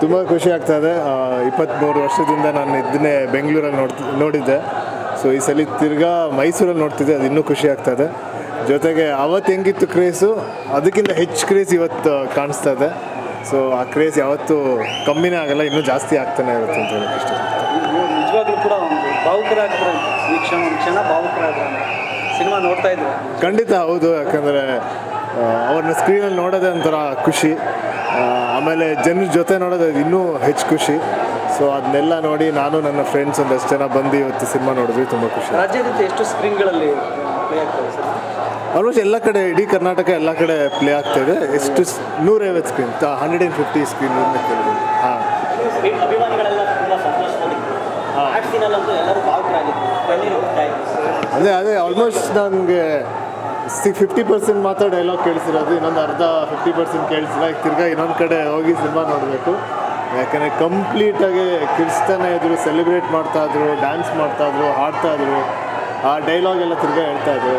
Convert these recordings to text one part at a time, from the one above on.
ತುಂಬ ಖುಷಿ ಆಗ್ತಾ ಇದೆ ಇಪ್ಪತ್ತ್ಮೂರು ವರ್ಷದಿಂದ ನಾನು ಇದನ್ನೇ ಬೆಂಗಳೂರಲ್ಲಿ ನೋಡ್ ನೋಡಿದ್ದೆ. ಸೊ ಈ ಸಲ ತಿರ್ಗಾ ಮೈಸೂರಲ್ಲಿ ನೋಡ್ತಿದ್ದೆ. ಅದು ಇನ್ನೂ ಖುಷಿ ಆಗ್ತಾ ಇದೆ ಜೊತೆಗೆ ಅವತ್ತು ಹೆಂಗಿತ್ತು ಕ್ರೇಸು? ಅದಕ್ಕಿಂತ ಹೆಚ್ಚು ಕ್ರೇಸ್ ಇವತ್ತು ಕಾಣಿಸ್ತಾ ಇದೆ. ಸೊ ಆ ಕ್ರೇಸ್ ಯಾವತ್ತೂ ಕಮ್ಮಿನೇ ಆಗಲ್ಲ ಇನ್ನೂ ಜಾಸ್ತಿ ಆಗ್ತಾನೆ ಇರುತ್ತೆ ಅಂತ ಹೇಳಕ್ಕೆ ಇಷ್ಟ ನಿಜವಾಗ್ಲೂ ಕೂಡ ಒಂದು ಭಾವುಕರಾಗಿದ್ರೆ ಈ ಕ್ಷಣ ಒಂದು ಕ್ಷಣ ಭಾವುಕರಾಗಿದ್ರೆ ಸಿನಿಮಾ ನೋಡ್ತಾ ಇದ್ರೆ ಖಂಡಿತ ಹೌದು. ಯಾಕಂದರೆ ಅವ್ರನ್ನ ಸ್ಕ್ರೀನಲ್ಲಿ ನೋಡೋದೇ ಒಂಥರ ಖುಷಿ. ಆಮೇಲೆ ಜನರ ಜೊತೆ ನೋಡೋದು ಇನ್ನೂ ಹೆಚ್ಚು ಖುಷಿ. ಸೊ ಅದನ್ನೆಲ್ಲ ನೋಡಿ ನಾನು ನನ್ನ ಫ್ರೆಂಡ್ಸ್ ಒಂದಷ್ಟು ಜನ ಬಂದು ಇವತ್ತು ಸಿನಿಮಾ ನೋಡಿದ್ವಿ ತುಂಬ ಖುಷಿ. ರಾಜ್ಯಾದ್ಯಂತ ಎಷ್ಟು ಸ್ಕ್ರೀನ್ಗಳಲ್ಲಿ ಆಲ್ಮೋಸ್ಟ್ ಎಲ್ಲ ಕಡೆ ಇಡೀ ಕರ್ನಾಟಕ ಎಲ್ಲ ಕಡೆ ಪ್ಲೇ ಆಗ್ತಾಯಿದೆ ಎಷ್ಟು ಸ್- ನೂರೈವತ್ತು screen hundred and fifty screen ಹಾಂ. ಅದೇ ಅದೇ ಆಲ್ಮೋಸ್ಟ್ ನನಗೆ ಸಿ ಫಿಫ್ಟಿ ಪರ್ಸೆಂಟ್ ಮಾತ್ರ ಡೈಲಾಗ್ ಕೇಳಿಸಿರೋದು, ಇನ್ನೊಂದು ಅರ್ಧ ಫಿಫ್ಟಿ ಪರ್ಸೆಂಟ್ ಕೇಳಿಸಿಲ್ಲ. ಈಗ ತಿರ್ಗಾ ಇನ್ನೊಂದು ಕಡೆ ಹೋಗಿ ಸಿನಿಮಾ ನೋಡಬೇಕು. ಯಾಕಂದರೆ ಕಂಪ್ಲೀಟಾಗಿ ಕಿರ್ಸ್ತಾನೆ ಇದ್ರು ಸೆಲೆಬ್ರೇಟ್ ಮಾಡ್ತಾ ಇದ್ರು ಡ್ಯಾನ್ಸ್ ಮಾಡ್ತಾ ಇದ್ರು, ಹಾಡ್ತಾ ಇದ್ರು. ಆ ಡೈಲಾಗ್ ಎಲ್ಲ ತಿರ್ಗಾ ಹೇಳ್ತಾಯಿದ್ರು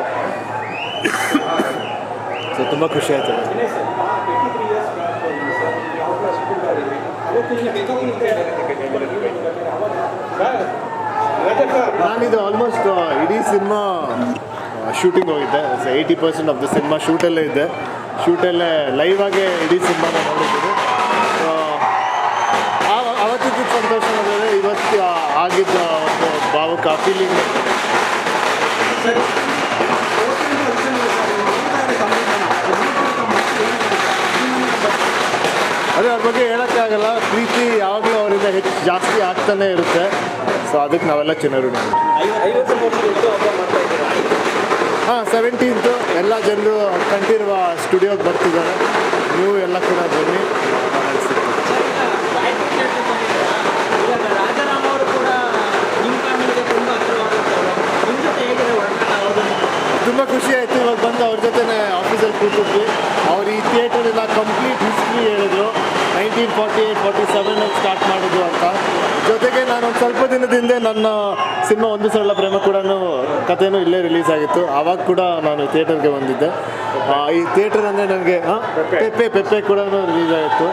ಸೊ ತುಂಬ ಖುಷಿ ಆಯಿತು. ನಾನಿದು ಆಲ್ಮೋಸ್ಟ್ ಇಡೀ ಸಿನಿಮಾ ಶೂಟಿಂಗ್ ಹೋಗಿದ್ದೆ eighty percent of the cinema ಶೂಟಲ್ಲೇ ಇದ್ದೆ ಶೂಟಲ್ಲೇ ಲೈವ್ ಆಗೇ ಇಡೀ ಸಿನಿಮಾನ ನೋಡಿದ್ದೀನಿ ಸೊ ಅವತ್ತಿದ್ದ ಸಂತೋಷ ಅಂದರೆ ಇವತ್ತು ಆಗಿದ್ದ ಒಂದು ಭಾವಕ ಫೀಲಿಂಗ್ ಅದೇ ಅವ್ರ ಬಗ್ಗೆ ಹೇಳೋಕ್ಕಾಗಲ್ಲ ಪ್ರೀತಿ ಯಾವಾಗಲೂ ಅವರಿಂದ ಹೆಚ್ಚು ಜಾಸ್ತಿ ಆಗ್ತಾನೆ ಇರುತ್ತೆ. ಸೊ ಅದಕ್ಕೆ ನಾವೆಲ್ಲ ಚಿನ್ನರು. ಸೆವೆಂಟೀನ್ತು ಎಲ್ಲ ಜನರು ಕಂಠೀರುವ ಸ್ಟುಡಿಯೋಗೆ ಬರ್ತಿದ್ದಾರೆ. ನೀವು ಎಲ್ಲ ಕೂಡ ಬನ್ನಿ. ತುಂಬ ಖುಷಿ ಆಯಿತು. ಇವಾಗ ಬಂದು ಅವ್ರ ಜೊತೆನೇ ಆಫೀಸಲ್ಲಿ ಕೂತಿದ್ವಿ. ಅವ್ರು ಈ ಥಿಯೇಟರ್ ಎಲ್ಲ ಕಂಪ್ಲೀಟ್ ಹಿಸ್ಟ್ರಿ ಹೇಳಿದ್ರು. ನೈನ್ಟೀನ್ ಫಾರ್ಟಿ ಏಯ್ಟ್ ಫಾರ್ಟಿ ಸೆವೆನಲ್ಲಿ ಸ್ಟಾರ್ಟ್ ಮಾಡಿದ್ರು ಅಂತ. ಜೊತೆಗೆ ನಾನು ಒಂದು ಸ್ವಲ್ಪ ದಿನದಿಂದ ನನ್ನ ಸಿನಿಮಾ ಒಂದು ಸರಳ ಪ್ರೇಮ ಕೂಡ ಕಥೆನೂ ಇಲ್ಲೇ ರಿಲೀಸ್ ಆಗಿತ್ತು. ಆವಾಗ ಕೂಡ ನಾನು ಥಿಯೇಟರ್ಗೆ ಬಂದಿದ್ದೆ. ಆ, ಈ ಥಿಯೇಟರ್ ಅಂದರೆ ನನಗೆ ಪೆಪ್ಪೆ. ಪೆಪ್ಪೆ ಕೂಡ ರಿಲೀಸ್ ಆಗಿತ್ತು.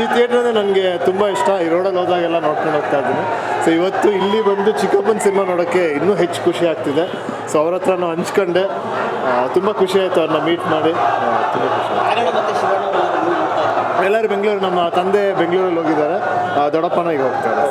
ಈ ಥಿಯೇಟರ್ ಅಂದರೆ ನನಗೆ ತುಂಬ ಇಷ್ಟ. ಈ ರೋಡಲ್ಲಿ ಹೋದಾಗೆಲ್ಲ ನೋಡ್ಕೊಂಡು ಹೋಗ್ತಾ ಇದ್ದೀನಿ. ಸೊ ಇವತ್ತು ಇಲ್ಲಿ ಬಂದು ಚಿಕ್ಕಪ್ಪನ ಸಿನಿಮಾ ನೋಡೋಕ್ಕೆ ಇನ್ನೂ ಹೆಚ್ಚು ಖುಷಿ ಆಗ್ತಿದೆ. ಸೊ ಅವ್ರ ಹತ್ರ ನಾವು ಹಂಚ್ಕೊಂಡೆ ತುಂಬ ಖುಷಿ ಆಯಿತು ಅವ್ರನ್ನ ಮೀಟ್ ಮಾಡಿ. ತುಂಬ ಖುಷಿ ಎಲ್ಲರೂ ಬೆಂಗಳೂರು ನಮ್ಮ ತಂದೆ ಬೆಂಗಳೂರಲ್ಲಿ ಹೋಗಿದ್ದಾರೆ. ಆ, ದೊಡ್ಡಪ್ಪನ ಈಗ ಹೋಗ್ತಾರೆ.